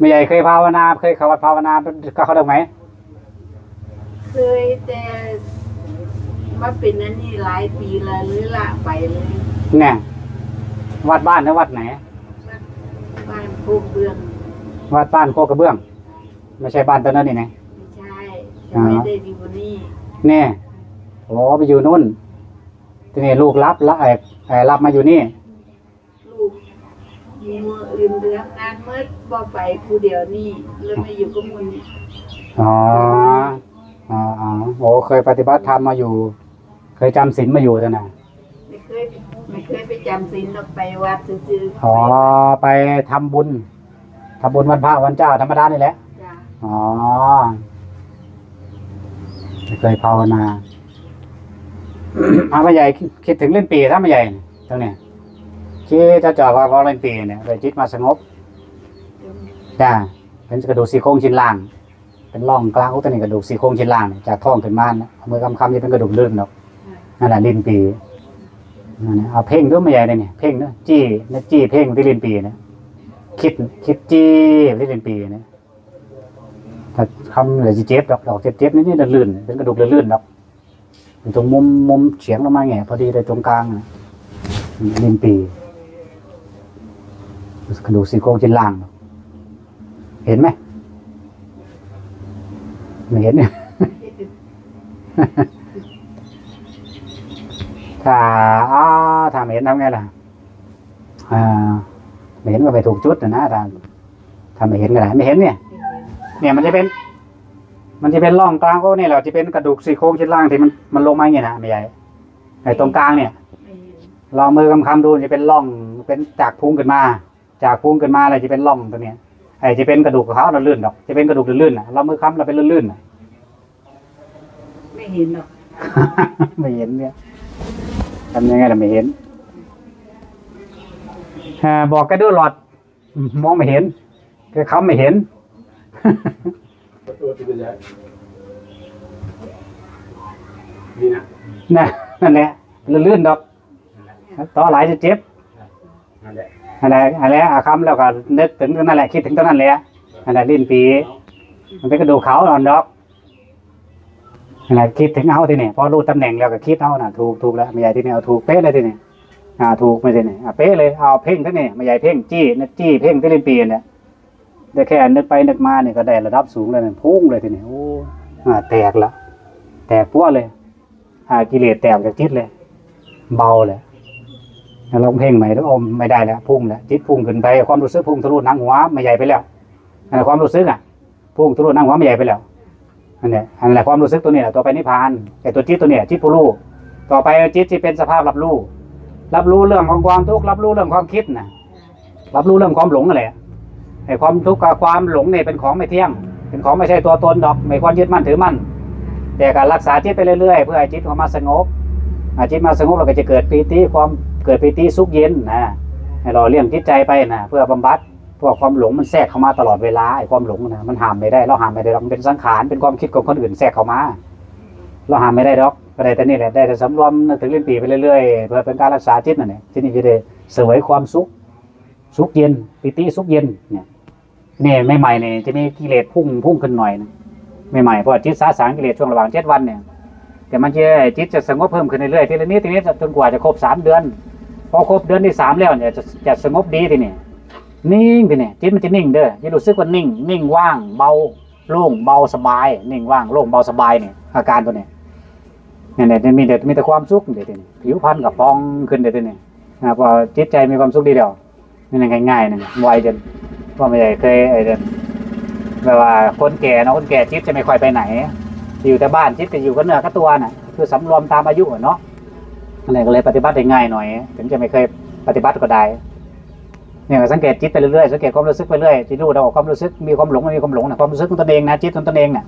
ไม่ใหญ่เคยภาวนาเคยเข้าวัดภาวนาก็เขาได้ไหมเคยแต่มาเป็นอันนี้หลายปีแล้วหรือละไปเลยเนี่ยวัดบ้านหรือวัดไหนบ้านโคกเบืองวัดบ้านโคกระเบื้อง ไม่ใช่บ้านตัวนั้นนี่นะไม่ใช่จะไม่ได้อยู่บนนี้เนี่ยโอ้ไปอยู่นู่นทีนี้ลูกรับละไอ้ไอ้รับมาอยู่นี่ลูก มีมืออื่นเรื่องงานเมื่อบ่ไปผู้เดียวนี่เลยมาอยู่กับมุนอ๋ออ๋ออ๋อโอ้เคยปฏิบัติธรรมมาอยู่ เคยจำศีลมาอยู่แต่น่ะไม่เคยไม่เคยไปจำศีลหรอกไปวัดซื่อๆอ๋อไปทำบุญทำบุญวันพระวันเจ้าธรรมดานี่แหละจ้ะอ๋อไม่เคยภาวนาอาไม่ใหญ่คิดคิดถึงเล่นปีถ้าไม่ใหญ่เนี่ยตรงเนี้ย คิดจะจอดว่าพอเล่นปีเนี่ยเลยจิตมาสงบจ้าเป็นกระดูกซี่โครงชิ้นล่าง เป็นร่องกลางอุตนี่กระดูกซี่โครงชิ้นล่างจากท้องขึ้นมาเนี่อามือกำคำจะเป็นกระดูกลื่นเนาะนั่นแหละลิ้นปีนั่นเอาเพ่งด้วยไม่ใหญ่เลยเนี่ยเพ่งเนาะจี้นะจี้เพ่งที่ลิ้นปีเนี่ยคิดคิดจี้ที่ลิ้นปีเนี่ยถ้าคำเลยสิเจ็บดอกดอกเจ็บเจ็บๆนี่นี่ลื่นเป็นกระดูกลื่นดอกตรงมุมมุมเฉียงลงมาแงพอดีเลยตรงกลางลิ้นปี กระดูกซี่โครงชิ้นล่างดอกเห็นไหมไม่เห็นเนี่ยถ้าอ้าถ้าไม่เห็นทำไงล่ะอ่าไม่เห็นก็ไปถูกจุดนะนะถ้าถ้าไม่เห็นก็ได้ไม่เห็นเนี่ย เนี่ยมันจะเป็น มันจะเป็นร่องกลางก็เนี่ยแหละจะเป็นกระดูกซี่โครงชิ้นล่างที่มันมันลงมาอย่างเงี้ยนะไม่ใหญ่ไอ้ตรงกลางเนี่ยไม่เห็นลองมือกำคำดูจะเป็นร่องเป็นจากพุงขึ้นมา จากพุงขึ้นมาอะไรจะเป็นร่องตัวเนี้ยไอ้จะเป็นกระดูกเขาเราลื่นๆดอก จะเป็นกระดูกลื่นๆนะเรามือค้ำเราเป็นลื่นๆน่ะไม่เห็นหรอกไม่เห็นเนี่ยทำยังไงล่ะไม่เห็นอ่าบอกแกดูหลอดอืมมองไม่เห็นแกเขาไม่เห็นประตูที่เป็นยังนี่นะนะนั่นแหละลื่นๆดอกนั่นแหละต่อหลายจะเจ็บ นั่นแหละอะไรอะไรอาคำแล้วก็นึกถึงตรงนั้นแหละคิดถึงตรงนั้นแหละอะไรลิ้นปี มันเป็นกระดูกเขาอ่อนดอกอะไรคิดถึงเอาทีนี่พอรู้ตำแหน่งแล้วก็คิดเอาน่ะถูกถูกแล้วไม่ใหญ่ที่นี่เอาถูกเป๊ะเลยทีนี่อ่าถูกไม่ใช่นี่อ่าเป๊ะเลยเอาเพ่งทั้งนี่ไม่ใหญ่เพ่งจี้นึกจี้เพ่งที่ลิ้นปีเนี่ยได้แค่นึกไปนึกมาเนี่ยก็ได้ระดับสูงเลยนั่พุ่งเลยทีนี่โอ้อ่าแตกละแตกพัวเลยอ่ากิเลสแตกจากจิตเลย เบาเลย ลองเพ่งใหม่แล้วอมไม่ได้แล้วพุ่งแล้วจิตพุ่งขึ้นไปความรู้สึกพุ่งทะลุหนังหัวไม่ใหญ่ไปแล้วอันนั้นความรู้สึกอะ พุ่งทะลุหนังหัวไม่ใหญ่ไปแล้วอันนี้อันแหละความรู้สึกตัวเนี้ยต่อไปนิพพานไอ้ตัวจิตตัวเนี้ยจิตผู้รู้ต่อไปจิตที่เป็นสภาพรับรู้รับรู้เรื่องของความทุกข์รับรู้เรื่องความคิดนะรับรู้เรื่องความหลงนั่นแหละไอ้ความทุกข์กับความหลงเนี่ยเป็นของไม่เที่ยง เป็นของไม่ใช่ตัวตนดอก ไม่ควรยึดมั่นถือมั่นแต่การรักษาจิตไปเรื่อยๆ เพื่อให้จิตของมาสงบจิตมาสงบเราก็จะเกิดปีติความ เกิดปีติสุขเย็นนะให้เราเลี้ยงจิตใจไปนะเพื่อบำบัดพวกความหลงมันแทรกเข้ามาตลอดเวลาไอ้ความหลงนะมันห้ามไม่ได้เราห้ามไม่ได้หรอกเป็นสังขารเป็นความคิดของคนอื่นแทรกเข้ามา เราห้ามไม่ได้หรอกก็ได้แต่นี่แหละได้แต่สำรวมถึงเล่นปีไปเรื่อยๆเพื่อเป็นการรักษาจิตนั่นเองที่นี่จะได้เสวยความสุขสุขเย็นปีติสุขเย็นเนี่ยนี่ใหม่ๆเนี่ยจะมีกิเลสพุ่งพุ่งขึ้นหน่อยนะใหม่ๆเพราะว่าจิตสาสางกิเลสช่วงระหว่างเจ็ดวันเนี่ย แต่มันจะจิตจะสงบเพิ่มขึ้นเรื่อยๆทีละนิดทีละนิดจนกว่าจะครบสามเดือน พอครบเดือนที่สามแล้วเนี่ยจะจะสงบดีทีนี่นิ่งทีนี่จิตมันจะนิ่งเด้อจะรู้สึกว่านิ่ง นิ่งว่างเบาโล่งเบาสบาย นิ่งว่างโล่งเบาสบายเนี่ยอาการตัวเนี้เนี่ยเนี่ยเนี่ยมีแต่มีแต่ความสุขเดี๋ยวนี้ผิวพรรณกับพองขึ้นเดี๋ยวนี้นะพอจิตใจมีความสุขดีเดียวนี่ง่ายๆนะไวจนว่าไม่ใช่เคยไอ้เดินแบบว่าคนแก่เนาะคนแก่จิตจะไม่ค่อยไปไหน อยู่แต่บ้านจิตจะอยู่กับเนื้อกับตัวน่ะคือสำรวมตามอายุเนาะอะไรก็เลยปฏิบัติได้ง่ายหน่อย ถึงจะไม่เคยปฏิบัติก็ได้เนี่ยสังเกตจิตไปเรื่อยๆสังเกตความรู้สึกไปเรื่อยจิตรู้ดอกความรู้สึกมีความหลงไม่มีความหลงนะความรู้สึกของตนเองนะจิตตนเองน่ะ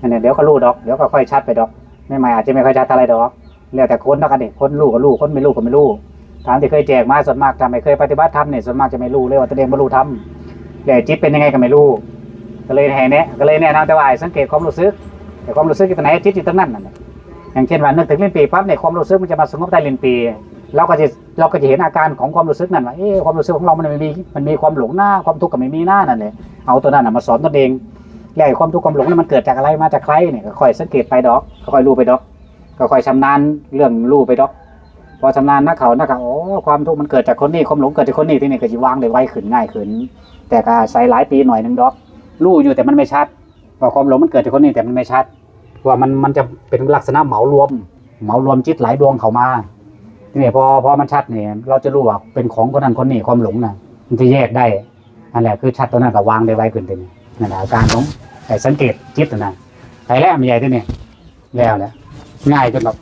อันนี้เดี๋ยวก็รู้ดอกเดี๋ยวก็ค่อยชัดไปดอกไม่ใหม่อาจจะไม่ค่อยชัดเท่าไรดอกแล้วแต่คนเนากันเด็กคนรู้ก็รู้คนไม่รู้ก็ไม่รู้ทางที่เคยแจกมาส่วนมากทำไม่เคยปฏิบัติธรรมเนี่ยส่วนมากจะไม่รู้เลยว่าตนเองไม่รู้ทำแต่จิตเป็นยังไงก็ไม่รู้ก็เลยให้แนะก็เลยแนะนำแต่ว่าสังเกตความรู้สึก แต่ความรู้สึกอยู่ตรงไหนจิตอยู่ตรงนั้นนั่นอย่างเช่นว่านึกถึงลิ้นปีปั๊บเนี่ยความรู้สึกมันจะมาสงบใต้ลิ้นปีเราก็จะเราก็จะเห็นอาการของความรู้สึกนั่นว่าเอ๊ะความรู้สึกของเรามันมีมันมีความหลงหน้าความทุกข์ก็ไม่มีหน้านั่นเลยเอาตัวนั้นมาสอนตนเองแล้วไอ้ความทุกข์ความหลงนั้นมันเกิดจากอะไรมาจากใครเนี่ยก็ค่อยสังเกตไปดอกก็ค่อยรู้ไปดอก ก็ค่อยชำนาญเรื่องรู้ไปดอก พอชำนาญนักเขานักเขาโอ้ความทุกข์มันเกิดจากคนนี้ความหลงเกิดจากคนนี้ที่นี่ก็จะวางได้ไวขึ้นง่ายขึ้น แต่ก็ใช้หลายปีหน่อยนึงดอกรู้อยู่แต่มันไม่ชัด ว่าความหลงมันเกิดจากคนนี้แต่มันไม่ชัดว่ามันมันจะเป็นลักษณะเหมารวม เหมารวมจิตหลายดวงเข้ามาทีนี้พอพอมันชัดเนี่ยเราจะรู้ว่าเป็นของคนนั้นคนนี้ความหลงน่ะมันจะแยกได้นั่นแหละคือชัดตัวนั้นก็วางได้ไวขึ้นเต็มนั่นแหละอาการของไอ้สังเกตจิตนะไอ้แล้วมันใหญ่ที่นี่แล้วแหละง่ายจนแบบ